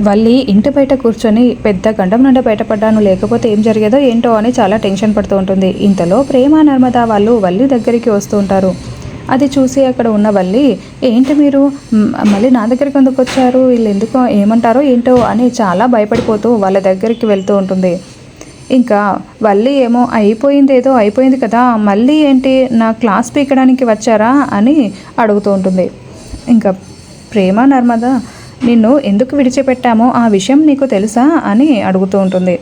వల్లి ఇంటి బయట కూర్చొని పెద్ద గండం నుండి బయటపడ్డాను లేకపోతే ఏం జరిగేదో ఏంటో అని చాలా టెన్షన్ పడుతూ ఉంటుంది. ఇంతలో ప్రేమ నర్మద వాళ్ళు వల్లి దగ్గరికి వస్తూ ఉంటారు. అది చూసి అక్కడ ఉన్న వల్లి ఏంటి మీరు? మళ్ళీ నా దగ్గరికి ఎందుకు వచ్చారు? వీళ్ళు ఎందుకు ఏమంటారో ఏంటో? అని చాలా భయపడిపోతూ వాళ్ళ దగ్గరికి వెళ్తూ ఉంటుంది. ఇంకా వల్లి ఏమో అయిపోయింది ఏదో అయిపోయింది కదా మళ్ళీ ఏంటి? నా క్లాస్ పీకడానికి వచ్చారా? అని అడుగుతూ ఉంటుంది. ఇంకా ప్రేమ నర్మదా నిన్ను ఎందుకు విడిచిపెట్టామో ఆ విషయం నీకు తెలుసా అని అడుగుతూ ఉంటుంది.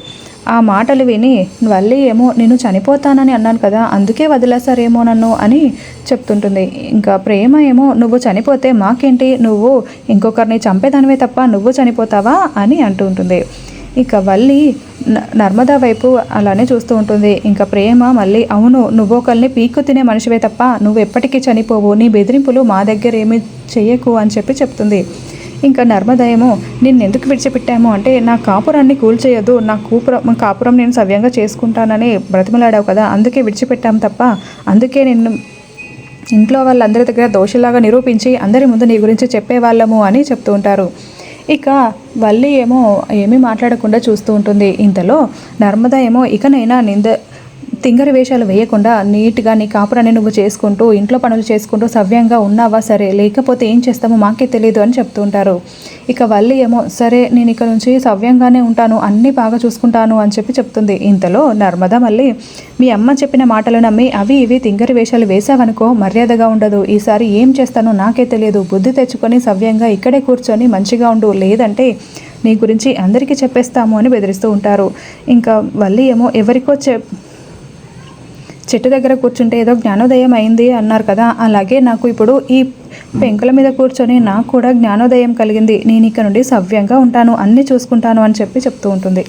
ఆ మాటలు విని వల్లి ఏమో నేను చనిపోతానని అన్నాను కదా అందుకే వదిలేస్తారేమో నన్ను అని చెప్తుంటుంది. ఇంకా ప్రేమ ఏమో నువ్వు చనిపోతే మాకేంటి? నువ్వు ఇంకొకరిని చంపేదానివే తప్ప నువ్వు చనిపోతావా? అని అంటూ ఉంటుంది. ఇక వల్లి న- నర్మదా వైపు అలానే చూస్తూ ఉంటుంది. ఇంకా ప్రేమ మళ్ళీ అవును నువ్వు ఒకరిని పీక్కు తినే మనిషివే తప్ప నువ్వు ఎప్పటికీ చనిపోవు. నీ బెదిరింపులు మా దగ్గర ఏమీ చెయ్యకు అని చెప్పి చెప్తుంది. ఇంకా నర్మద ఏమో నిన్ను ఎందుకు విడిచిపెట్టాము? అంటే నా కాపురాన్ని కూల్చేయదు నా కూపురం కాపురం నేను సవ్యంగా చేసుకుంటానని బ్రతిమలాడావు కదా. అందుకే విడిచిపెట్టాము తప్ప అందుకే నిన్ను ఇంట్లో వాళ్ళందరి దగ్గర దోషిలాగా నిరూపించి అందరి ముందు నీ గురించి చెప్పేవాళ్ళము అని చెప్తూ ఉంటారు. ఇక వల్లి ఏమో ఏమీ మాట్లాడకుండా చూస్తూ ఉంటుంది. ఇంతలో నర్మద ఏమో ఇకనైనా నింద తింగరి వేషాలు వేయకుండా నీట్గా నీ కాపురాన్ని నువ్వు చేసుకుంటూ ఇంట్లో పనులు చేసుకుంటూ సవ్యంగా ఉన్నావా? సరే లేకపోతే ఏం చేస్తామో మాకే తెలియదు అని చెప్తూ ఉంటారు ఇక వల్లి ఏమో సరే నేను ఇక్కడ నుంచి సవ్యంగానే ఉంటాను అన్నీ బాగా చూసుకుంటాను అని చెప్పి చెప్తుంది. ఇంతలో నర్మద మళ్ళీ మీ అమ్మ చెప్పిన మాటలు నమ్మి అవి ఇవి తింగరి వేషాలు వేసావనుకో మర్యాదగా ఉండదు. ఈసారి ఏం చేస్తానో నాకే తెలియదు బుద్ధి తెచ్చుకొని సవ్యంగా ఇక్కడే కూర్చొని మంచిగా ఉండు. లేదంటే నీ గురించి అందరికీ చెప్పేస్తాము అని బెదిరిస్తూ ఉంటారు. ఇంకా వల్లి ఏమో ఎవరికో చెప్ చెట్టు దగ్గర కూర్చుంటే ఏదో జ్ఞానోదయం అయింది అన్నారు కదా. అలాగే నాకు ఇప్పుడు ఈ పెంకుల మీద కూర్చొని నాకు కూడా జ్ఞానోదయం కలిగింది. నేను ఇక్కడ నుండి సవ్యంగా ఉంటాను అన్నీ చూసుకుంటాను అని చెప్పి చెప్తూ ఉంటుంది.